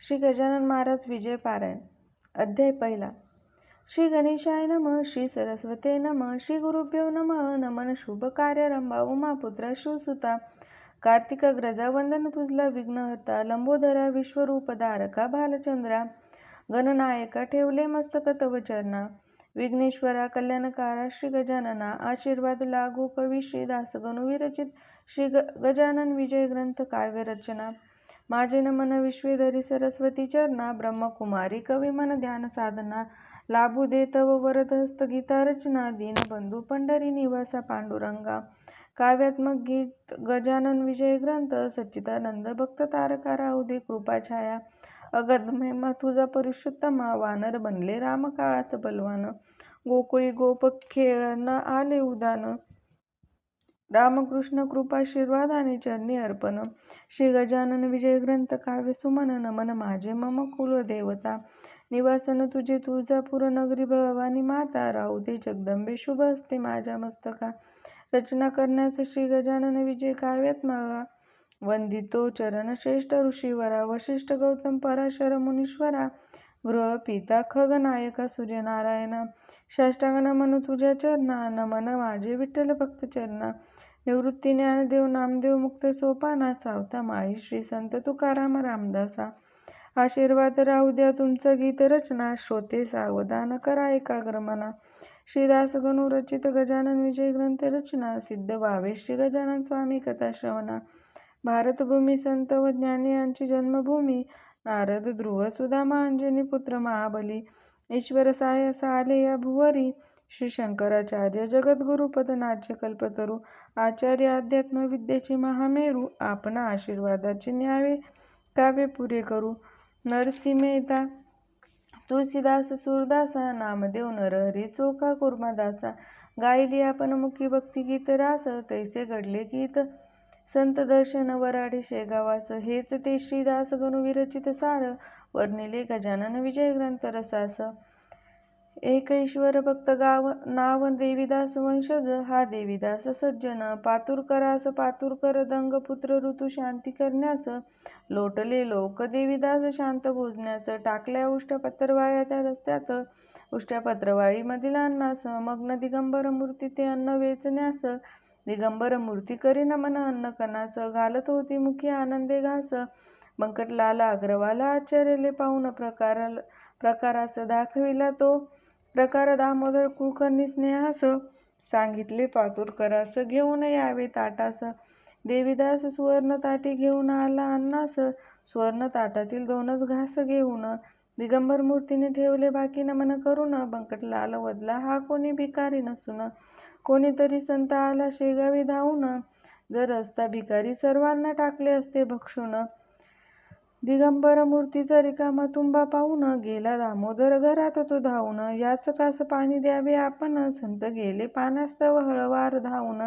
श्री गजानन महाराज विजय पारायण अध्याय पहिला. श्री गणेशाय नम श्री सरस्वते नम श्री गुरुभ्यो नम नमन शुभ कार्य रंभा उमा पुत्र शिवसुता कार्तिक ग्रजा वंदन तुझला विघ्नहर्ता लंबोदरा विश्वरूप धारका भालचंद्रा गणनायका ठेवले मस्तक तव चरणा विघ्नेश्वरा कल्याणकारा श्री गजानना आशीर्वाद लागू कवी श्रीदास विरचित श्री ग गजानन विजय ग्रंथ काव्य रचना माझे नमन विश्वेधरी सरस्वती चरणा ब्रह्मकुमारी कवी मन ध्यान साधना लाभू देत व वरद हस्त गीता रचना दीनबंधू पंढरी निवासा पांडुरंगा. काव्यात्मक गीत गजानन विजय ग्रंथ सच्चिदानंद भक्त तारका राहू दे कृपा छाया. अगद महिमा तुझा परिशुत्तमा वानर बनले राम काळात बलवान. गोकुळी गोप खेळणं आले उदान. रामकृष्ण कृपाशीर्वादाने चरणी अर्पण. श्री गजानन विजय ग्रंथ काव्य सुमन नमन. माझे मम कुलदेवता निवासन तुझे तुळजापूर नगरी भवानी माता. राहू दे जगदंबे शुभ असते माझ्या मस्तका. रचना करण्यास श्री गजानन विजय काव्यात मागा. वंदितो चरण श्रेष्ठ ऋषीवरा वशिष्ठ गौतम पराशर मुनीश्वरा. गृह पिता खगनायका सूर्यनारायण साष्टांग नमन तुझ्या चरणा नमन माझे विठ्ठल भक्त चरणा. निवृत्ती ज्ञानदेव नामदेव मुक्त सोपाना सावता माळी श्री संत तुकाराम रामदासा. आशीर्वाद राहू द्या तुमचं गीत रचना श्रोते सावधान करा एकाग्र मना श्रीदास गणू रचित गजानन विजय ग्रंथ रचना सिद्ध भावे श्री गजानन स्वामी कथा श्रवणा. भारतभूमी संत व ज्ञानी यांची जन्मभूमी नारद ध्रुव सुदामा अंजनी पुत्र महाबली ईश्वर साहस आले या भुवरी श्री शंकराचार्य जगद्गुरु पदनाच्य कल्पतरू आचार्य अध्यात्म विद्येची महामेरू आपण आशीर्वादाचे न्यावे काव्य पुरे करू. नरसिंह तुळशीदास सुरदासा नामदेव नरहरी चोखा कुर्मादासा गायली आपण मुखी भक्ती गीत रास तैसे घडले गीत. संत दर्शन वराडी शेगावास हेच ते श्रीदास गणू विरचित सार वर्णिले गजानन विजय ग्रंथ रसास. एक ईश्वर भक्त गाव नाव देवीदास वंशज हा देवीदास सज्जन. पातुरकरास पातुरकर दंग पुत्र ऋतू शांती करण्यास. लोटले लोक देवीदास शांत भोजण्यास. टाकल्या उष्ट्या पत्रवाळ्या त्या रस्त्यात. उष्ट्या पत्रवाळीमधील अन्नास. मग्न दिगंबर मूर्ती ते अन्न वेचण्यास. दिगंबर मूर्ती करी नमन अन्न कणास घालत होती मुखी आनंदे घास. बंकटलाला अग्रवाला आश्चर्यले पाहून प्रकार प्रकारास दाखविला तो. प्रकार दामोदर कुलकर्णी स्नेहास सांगितले पातुरकरास घेऊन यावे ताटास. देवीदास सुवर्ण ताटी घेऊन आला अन्नास. सुवर्ण ताटातील दोनच घास घेऊन दिगंबर मूर्तीने ठेवले बाकी नमन करून बंकटलाल वदला हा कोणी भिकारी नसून? कोणीतरी संत आला शेगावी धावून जर असता भिकारी सर्वांना टाकले असते भक्षून दिगंबर मूर्तीचा रिकामा तुंबा पाहून गेला दामोदर घरात तो धावून याच कास पाणी द्यावे आपण? संत गेले पाण्यास्तव हळवार धावून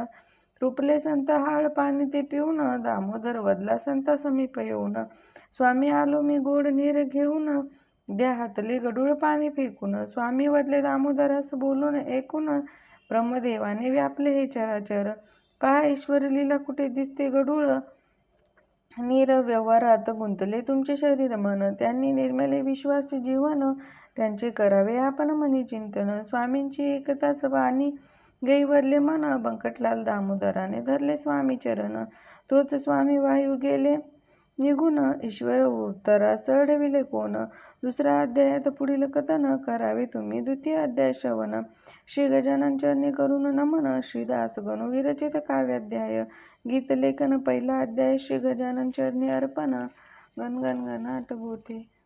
रुपले संत हाळ पाणी ते पिऊन दामोदर वदला संत समीप येऊन स्वामी आलो मी गोड नीर घेऊन द्या हातले गडूळ पाणी फेकून. स्वामी वदले दामोदरास बोलून ऐकून ब्रह्मदेवाने व्यापले हे चराचर. पहा ईश्वर लीला कुठे दिसते गडूळ नीर व्यवहारात गुंतले तुमचे शरीर मन. त्यांनी निर्मले विश्वास जीवन त्यांचे करावे. आपण मनी चिंतन. स्वामींची एकताच आणि गैवरले मन. बंकटलाल दामोदराने धरले स्वामी चरण. तोच स्वामी वायू गेले. निघून ईश्वर उत्तरा चढविले कोण? दुसऱ्या अध्यायात पुढील कथन करावे तुम्ही. द्वितीय अध्याय श्रवण. श्री गजानन चरणी करून नमन. श्रीदास गणू विरचित काव्याध्याय. गीतलेखन पहिला अध्याय श्री गजानन चरणी अर्पण. गणगण गणाट भूते